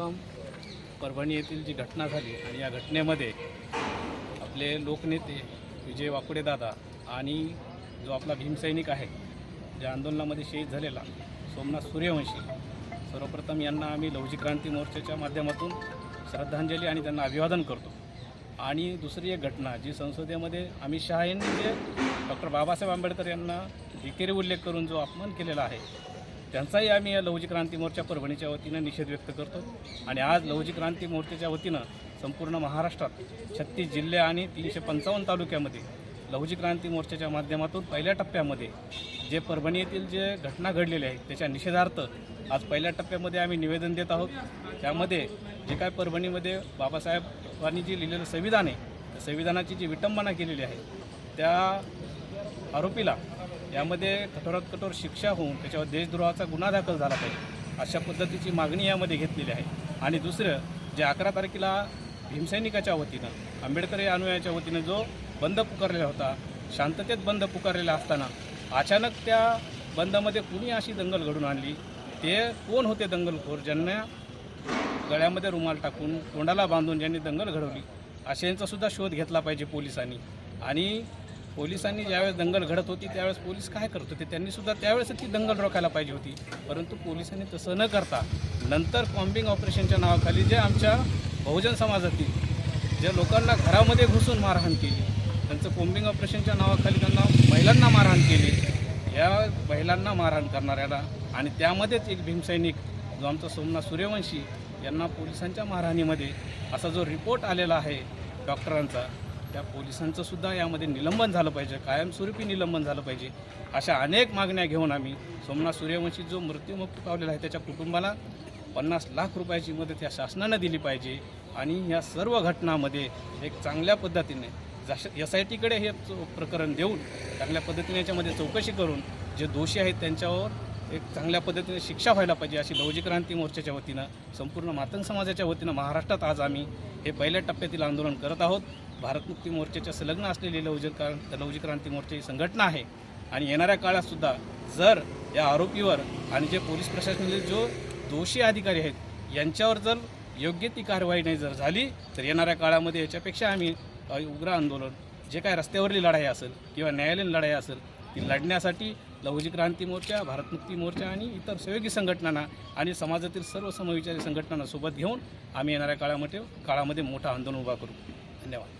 सर्वप्रथम परभणी येथील जी घटना झाली आणि या घटनेमध्ये आपले लोकनेते विजय वाकुडे दादा आणि जो आपला भीमसैनिक आहे ज्या आंदोलनामध्ये शहीद झालेला सोमनाथ सूर्यवंशी सर्वप्रथम यांना आम्ही लवजी क्रांती मोर्चाच्या माध्यमातून श्रद्धांजली आणि त्यांना अभिवादन करतो. आणि दुसरी एक घटना जी संसदेमध्ये अमित शहा यांनी जे डॉक्टर बाबासाहेब आंबेडकर यांना एकेरी उल्लेख करून जो अपमान केलेला आहे त्यांचाही आम्ही या लवजी क्रांती मोर्चा परभणीच्या वतीनं निषेध व्यक्त करतो. आणि आज लवजी क्रांती मोर्चाच्या वतीनं संपूर्ण महाराष्ट्रात छत्तीस जिल्हे आणि तीनशे पंचावन्न तालुक्यामध्ये लवजी क्रांती मोर्चाच्या माध्यमातून पहिल्या टप्प्यामध्ये जे परभणी येथील जे घटना घडलेल्या आहेत त्याच्या निषेधार्थ आज पहिल्या टप्प्यामध्ये आम्ही निवेदन देत आहोत. त्यामध्ये जे काय परभणीमध्ये बाबासाहेबांनी जे लिहिलेलं संविधान आहे त्या संविधानाची जी विटंबना केलेली आहे त्या आरोपीला यामध्ये कठोरात कठोर शिक्षा होऊन त्याच्यावर देशद्रोहाचा गुन्हा दाखल झाला पाहिजे अशा पद्धतीची मागणी यामध्ये घेतलेली आहे. आणि दुसरं जे अकरा तारखेला भीमसैनिकाच्या वतीनं आंबेडकर या अनुयायाच्या वतीनं जो बंद पुकारलेला होता शांततेत बंद पुकारलेला असताना अचानक त्या बंदमध्ये कुणी अशी दंगल घडून आणली? ते कोण होते दंगलखोर ज्यांना गळ्यामध्ये रुमाल टाकून तोंडाला बांधून ज्यांनी दंगल घडवली? अशांचासुद्धा शोध घेतला पाहिजे पोलिसांनी. आणि पोलिसांनी ज्यावेळेस दंगल घडत होती त्यावेळेस पोलीस काय करत होते? त्यांनी सुद्धा त्यावेळेस ती दंगल रोखायला पाहिजे होती. परंतु पोलिसांनी तसं न करता नंतर कॉम्बिंग ऑपरेशनच्या नावाखाली जे आमच्या बहुजन समाजातील ज्या लोकांना घरामध्ये घुसून मारहाण केली त्यांचं कोम्बिंग ऑपरेशनच्या नावाखाली त्यांना महिलांना मारहाण केली या महिलांना मारहाण करणाऱ्याला आणि त्यामध्येच एक भीमसैनिक जो आमचा सोमनाथ सूर्यवंशी यांना पोलिसांच्या मारहाणीमध्ये असा जो रिपोर्ट आलेला आहे डॉक्टरांचा त्या पोलिसांचं सुद्धा यामध्ये निलंबन झालं पाहिजे कायमस्वरूपी निलंबन झालं पाहिजे अशा अनेक मागण्या घेऊन आम्ही सोमनाथ सूर्यवंशी जो मृत्यूमुक्त पावलेला आहे त्याच्या कुटुंबाला पन्नास लाख रुपयाची मदत या शासनानं दिली पाहिजे आणि या सर्व घटनामध्ये एक चांगल्या पद्धतीने जश एस आय टीकडे हे प्रकरण देऊन चांगल्या पद्धतीने याच्यामध्ये चौकशी करून जे दोषी आहेत त्यांच्यावर एक चांगल्या पद्धतीने शिक्षा व्हायला पाहिजे अशी लवजी क्रांती मोर्चाच्या वतीनं संपूर्ण मातंग समाजाच्या वतीनं महाराष्ट्रात आज आम्ही हे पहिल्या टप्प्यातील आंदोलन करत आहोत. भारत मुक्ती मोर्चाच्या संलग्न असलेली लवजी क्रांत लवजी क्रांती मोर्चा ही संघटना आहे. आणि येणाऱ्या काळातसुद्धा जर या आरोपीवर आणि जे पोलीस प्रशासनातील जो दोषी अधिकारी आहेत यांच्यावर जर योग्य ती कारवाई नाही जर झाली तर येणाऱ्या काळामध्ये याच्यापेक्षा आम्ही उग्र आंदोलन जे काय रस्त्यावरली लढाई असेल किंवा न्यायालयीन लढाई असेल ती लढण्यासाठी लवजी क्रांती मोर्चा भारत मुक्ती मोर्चा आणि इतर सहयोगी संघटनांना आणि समाजातील सर्व समविचारी संघटनांना सोबत घेऊन आम्ही येणाऱ्या काळामध्ये काळामध्ये मोठं आंदोलन उभा करू. धन्यवाद.